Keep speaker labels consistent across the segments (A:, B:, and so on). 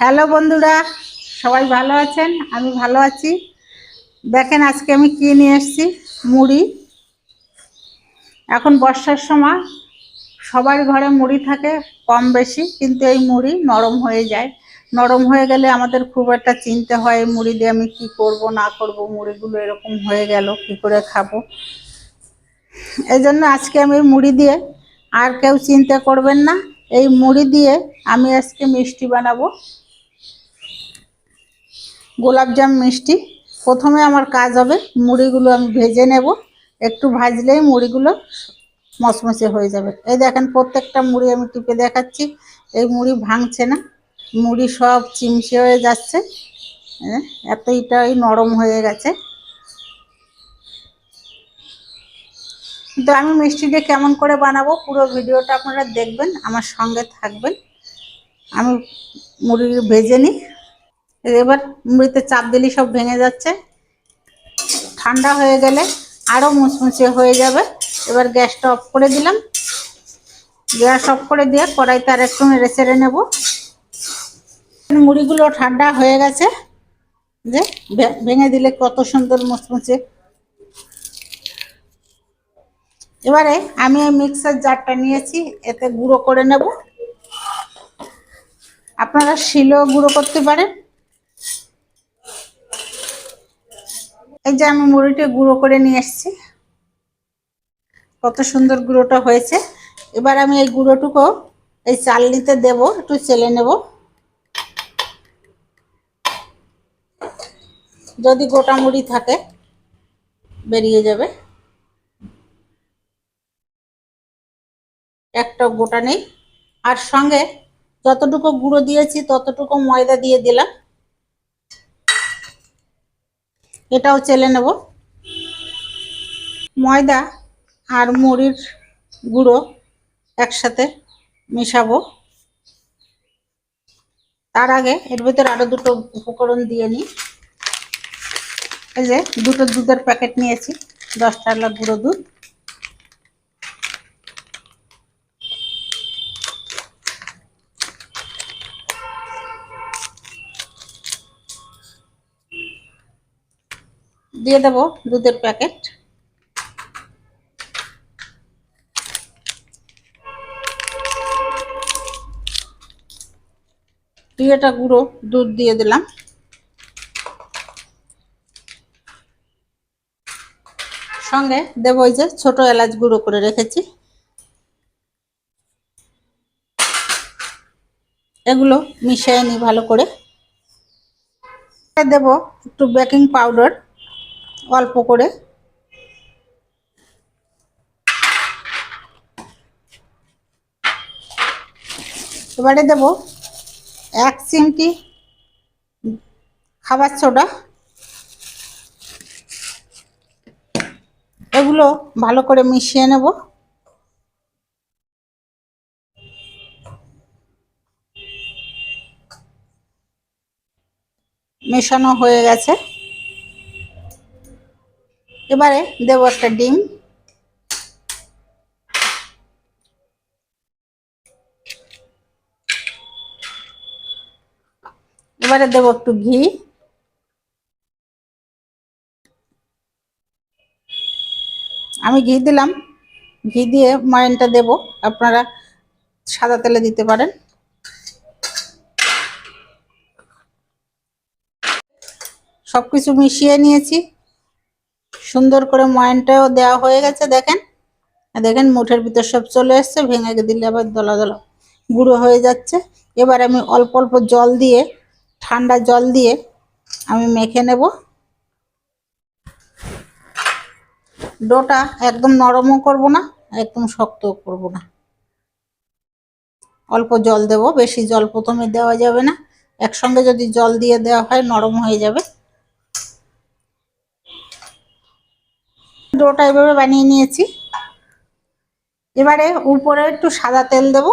A: Hello বন্ধুরা, সবাই ভালো আছেন? আমি ভালো আছি। দেখেন আজকে আমি কি নিয়ে এসেছি? মুড়ি। এখন বর্ষার সময়, সবার ঘরে মুড়ি থাকে কম বেশি, কিন্তু এই মুড়ি নরম হয়ে যায়। নরম হয়ে গেলে আমাদের খুব একটা চিনতে হয় মুড়ি দিয়ে আমি কি করব, না করব, মুড়িগুলো এরকম হয়ে গেল, কি করে খাব? এই জন্য আজকে আমি মুড়ি দিয়ে আর কেউ চিন্তা করবেন না। এই মুড়ি দিয়ে আমি আজকে মিষ্টি বানাবো। গোলাপজাম মিষ্টি। প্রথমে আমার কাজ হবে মুড়িগুলো আমি ভেজে নেব। একটু ভাজলেই মুড়িগুলো মচমচে হয়ে যাবে। এই দেখেন প্রত্যেকটা মুড়ি আমি টিপে দেখাচ্ছি। এই মুড়ি ভাঙছে না। মুড়ি সব চিমচে হয়ে যাচ্ছে। হ্যাঁ, এতইটাই নরম হয়ে গেছে। কিন্তু আমি মিষ্টিটা কেমন করে বানাবো পুরো ভিডিওটা আপনারা দেখবেন আমার সঙ্গে থাকবেন। আমি মুড়ি ভেজে নিই। এবার মুড়িতে চাপ দিলে সব ভেঙে যাচ্ছে। ঠান্ডা হয়ে গেলে আরও মুচমুচে হয়ে যাবে। এবার গ্যাসটা অফ করে দিলাম। গ্যাস অফ করে দিয়ে কড়াইতে আর একটু নেড়ে চেড়ে নেব। মুড়িগুলো ঠান্ডা হয়ে গেছে। যে ভেঙে দিলে কত সুন্দর মুচমুচে। এবারে আমি এই মিক্সার জারটা নিয়েছি, এতে গুঁড়ো করে নেব। আপনারা শিলও গুঁড়ো করতে পারেন। এই যে আমি মুড়িটা গুঁড়ো করে নিয়ে এসেছি। কত সুন্দর গুঁড়োটা হয়েছে। এবার আমি এই গুঁড়োটুকু এই চালনিতে দেব, একটু চেলে নেব। যদি গোটা মুড়ি থাকে, বেরিয়ে যাবে। একটা গোটা নেই। আর সঙ্গে যতটুকু গুঁড়ো দিয়েছি, ততটুকু ময়দা দিয়ে দিলাম। এটাও চেলে নেব। ময়দা আর মুড়ির গুঁড়ো একসাথে মেশাবো। তার আগে এর ভিতরে আরও দুটো উপকরণ দিয়ে নিই। এই যে দুটো দুধের প্যাকেট নিয়েছি দশ টাকা গুঁড়ো দুধ। দিয়ে দেব দুধের প্যাকেট। দুইটা গুঁড়ো দুধ দিয়ে দিলাম। সঙ্গে দেব ওই যে ছোট এলাচ গুঁড়ো করে রেখেছি। এগুলো মিশিয়ে নিই ভালো করে। দেব একটু বেকিং পাউডার। অল্প করে। এবারে দেব এক চিমটি খাবার সোডা। এগুলো ভালো করে মিশিয়ে নেব। মেশানো হয়ে গেছে। এবারে দেবো একটা ডিম। এবারে দেবো একটু ঘি। আমি ঘি দিলাম। ঘি দিয়ে ময়নটা দেব। আপনারা সাদা তেলে দিতে পারেন। সবকিছু মিশিয়ে নিয়েছি। সুন্দর করে ময়নটাও দেওয়া হয়ে গেছে, দেখেন। দেখেন, মুঠের ভিতর সব চলে এসছে, ভেঙে দিলে আবার দলা দলা গুঁড়ো হয়ে যাচ্ছে। এবার আমি অল্প অল্প জল দিয়ে, ঠান্ডা জল দিয়ে আমি মেখে নেব। ডোটা একদম নরমও করব না, একদম শক্তও করব না। অল্প জল দেব, বেশি জল প্রথমে দেওয়া যাবে না। একসঙ্গে যদি জল দিয়ে দেওয়া হয়, নরম হয়ে যাবে। ডোটা এভাবে বানিয়ে নিয়েছি। এবারে উপরে একটু সাদা তেল দেব।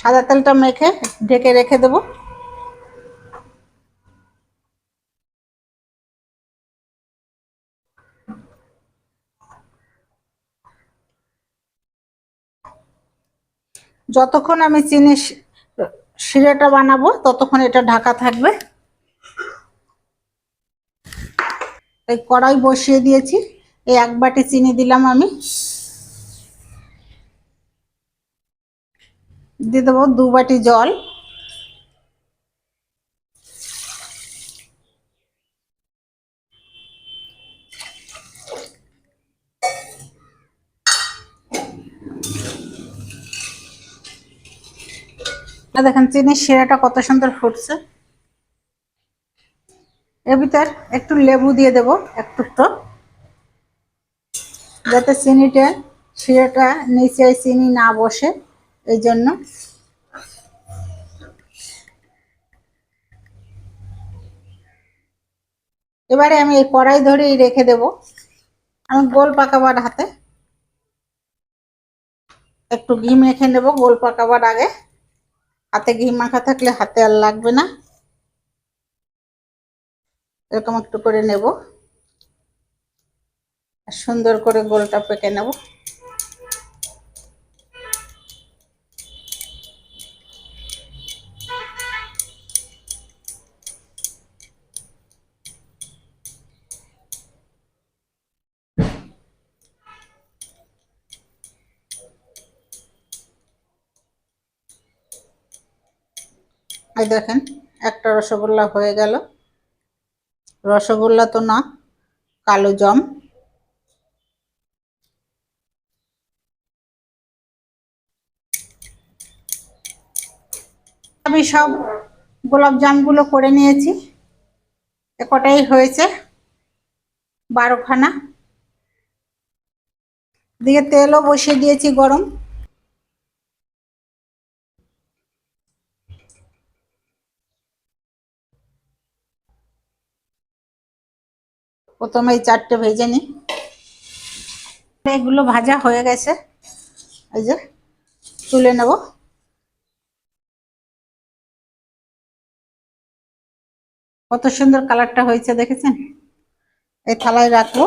A: সাদা তেলটা মেখে, ঢেকে রেখে দেব। যতক্ষণ আমি চিনি শিরাটা বানাবো, ততক্ষণ এটা ঢাকা থাকবে। এই কড়াই বসিয়ে দিয়েছি। এই এক বাটি চিনি দিলাম আমি। দিয়ে দেবো দু বাটি জল। দেখেন চিনির শিরাটা কত সুন্দর ফুটছে। এর ভিতর একটু লেবু দিয়ে দেব একটু তো যাতে চিনিটা শিরাটা নিচে চিনি না বসে, এই জন্য। এবারে আমি এই কড়াই ধরেই রেখে দেব। আমি গোল পাকাবার হাতে একটু ঘি মেখে নেব। গোল পাকাবার আগে হাতে ঘি মাখা থাকলে হাতে আর লাগবে না। এরকম একটু করে নেব। সুন্দর করে গোলটা পেকে নেব। দেখেন একটা রসগোল্লা হয়ে গেল। রসগোল্লা তো না, কালো জাম। আমি সব গোলাপ জামগুলো করে নিয়েছি কটাই হয়েছে, বারোখানা। দিয়ে তেলও বসিয়ে দিয়েছি গরম। প্রথমে এই চারটে ভেজে নিই। এগুলো ভাজা হয়ে গেছে। এই যে, তুলে নেব। কত সুন্দর কালারটা হয়েছে দেখেছেন? এই থালায় রাখব।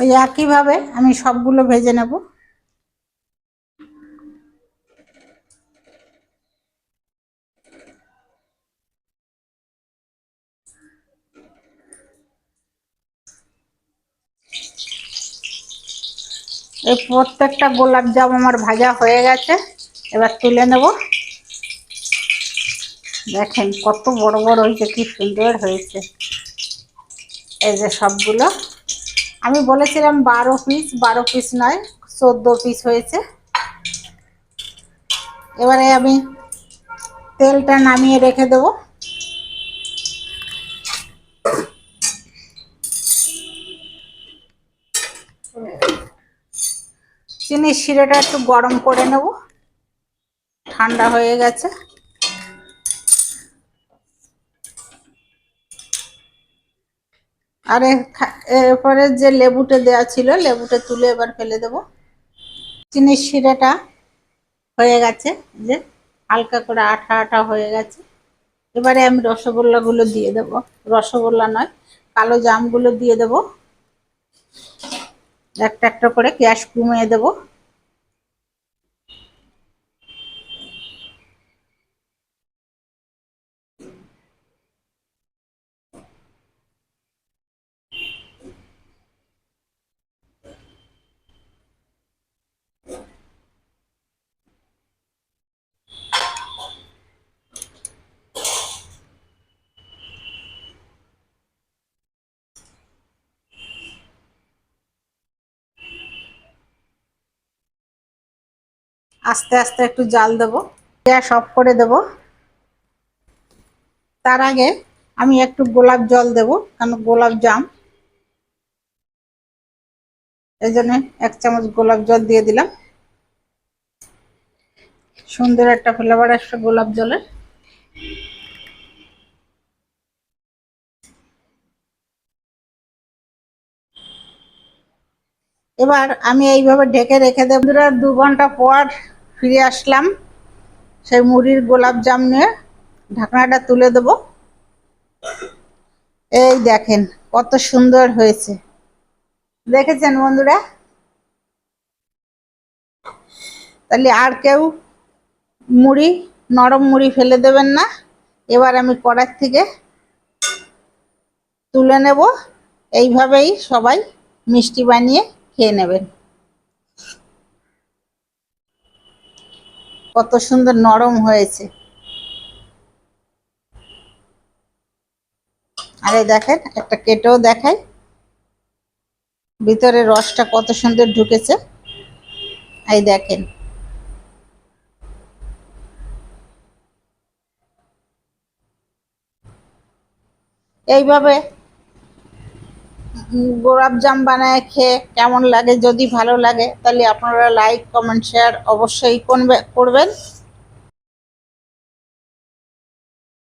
A: ওই একইভাবে আমি সবগুলো ভেজে নেব। এই প্রত্যেকটা গোলাপ জাম আমার ভাজা হয়ে গেছে। এবার তুলে নেব। দেখেন কত বড় বড় হয়েছে, কি সুন্দর হয়েছে। এই যে সবগুলো। আমি বলেছিলাম বারো পিস বারো পিস নয়, চোদ্দ পিস হয়েছে। এবারে আমি তেলটা নামিয়ে রেখে দেবো। চিনির শিরাটা একটু গরম করে নেব। ঠান্ডা হয়ে গেছে। আর এরপরে যে লেবুটা দেওয়া ছিল, লেবুটা তুলে এবার ফেলে দেব। চিনির শিরাটা হয়ে গেছে, যে হালকা করে আঠা আঠা হয়ে গেছে। এবারে আমি রসগোল্লাগুলো দিয়ে দেব। রসগোল্লা নয়, কালো জামগুলো দিয়ে দেব। একটা একটা করে গ্যাস কমিয়ে দেব। আস্তে আস্তে একটু জাল দেব। গ্যাস অফ করে দেব। তার আগে আমি একটু গোলাপ জল দেব, কারণ গোলাপ জাম। এই জন্য এক চামচ গোলাপ জল দিয়ে দিলাম। সুন্দর একটা ফ্লেভার আসছে গোলাপ জলের। এবার আমি এইভাবে ঢেকে রেখে দেব। দু ঘণ্টা পর ফিরে আসলাম। সেই মুড়ির গোলাপ জাম নিয়ে ঢাকনাটা তুলে দেব। এই দেখেন, কত সুন্দর হয়েছে। দেখেছেন বন্ধুরা? তাহলে আর কেউ মুড়ি, নরম মুড়ি ফেলে দেবেন না। এবার আমি কড়ার থেকে তুলে নেব। এইভাবেই সবাই মিষ্টি বানিয়ে খেয়ে নেবেন। কত সুন্দর নরম হয়েছে। আরে দেখেন, একটা কেটেও দেখাই। ভিতরে রসটা কত সুন্দর ঢুকেছে। এই দেখেন। এইভাবে গোলাপ জাম বানায় খেয়ে কেমন লাগে, যদি ভালো লাগে, তাহলে আপনারা লাইক কমেন্ট শেয়ার অবশ্যই করবে- করবেন।